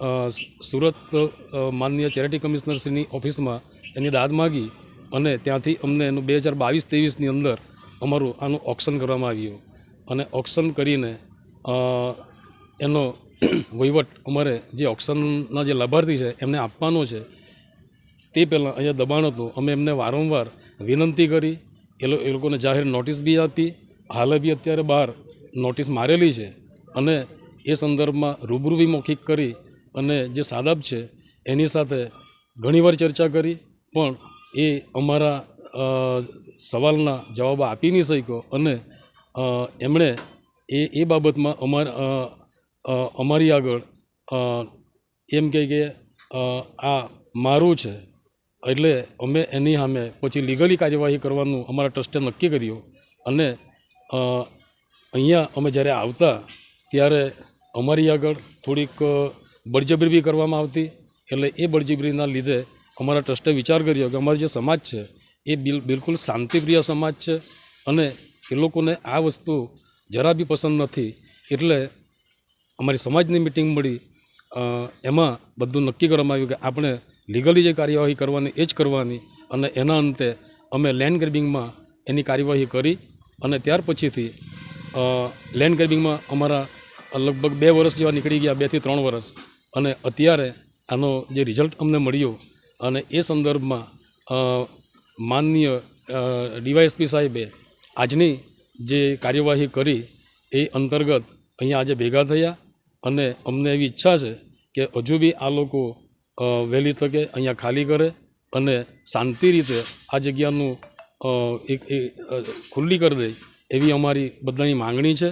સુરત માનનીય ચેરિટી કમિશનરશ્રીની ઓફિસમાં એની દાદ માગી અને ત્યાંથી અમને એનું બે હજાર બાવીસ ત્રેવીસની અંદર અમારું આનું ઓક્શન કરવામાં આવ્યું. અને ઓક્શન કરીને એનો વહીવટ અમારે જે ઓક્શનના જે લાભાર્થી છે એમને આપવાનો છે, તે પહેલાં અહીંયા દબાણ હતું. અમે એમને વારંવાર વિનંતી કરી એ લોકોને જાહેર નોટિસ બી આપી. હાલે બી અત્યારે બહાર નોટિસ મારેલી છે. અને એ સંદર્ભમાં રૂબરૂ બી મૌખિક કરી અને જે સાદાબ છે, એની સાથે ઘણીવાર ચર્ચા કરી, પણ એ અમારા સવાલના જવાબ આપી નહીં શક્યો અને એમણે એ એ બાબતમાં અમારા અમારી આગળ એમ કહે કે આ મારું છે, એટલે અમે એની સામે પછી લીગલી કાર્યવાહી કરવાનું અમારા ટ્રસ્ટે નક્કી કર્યું અને અહીંયા અમે જ્યારે આવતા, ત્યારે અમારી આગળ થોડીક બળજબરી બી કરવામાં આવતી. એટલે એ બળજબરીના લીધે અમારા ટ્રસ્ટે વિચાર કર્યો કે અમારો જે સમાજ છે, એ બિલ, બિલકુલ શાંતિપ્રિય સમાજ છે અને એ લોકોને આ વસ્તુ જરા બી પસંદ નથી. એટલે અમારી સમાજની મિટિંગ મળી. એમાં બધું નક્કી કરવામાં આવ્યું કે આપણે લીગલી જે કાર્યવાહી કરવાની, એ જ કરવાની અને એના અંતે અમે લેન્ડ ગ્રેબિંગમાં એની કાર્યવાહી કરી અને ત્યાર પછીથી લેન્ડ ગ્રેબિંગમાં અમારા લગભગ બે વર્ષ જેવા નીકળી ગયા બેથી ત્રણ વર્ષ. અને અત્યારે આનો જે રિઝલ્ટ અમને મળ્યો અને એ સંદર્ભમાં માનનીય ડીવાયએસપી સાહેબે આજની જે કાર્યવાહી કરી એ અંતર્ગત અહીંયા આજે ભેગા થયા અને અમને એવી ઈચ્છા છે કે હજુ બી આ લોકો વહેલી તકે અહીંયા ખાલી કરે અને શાંતિ રીતે આ જગ્યાનું એક ખુલ્લી કરી દે એવી અમારી બધાની માંગણી છે.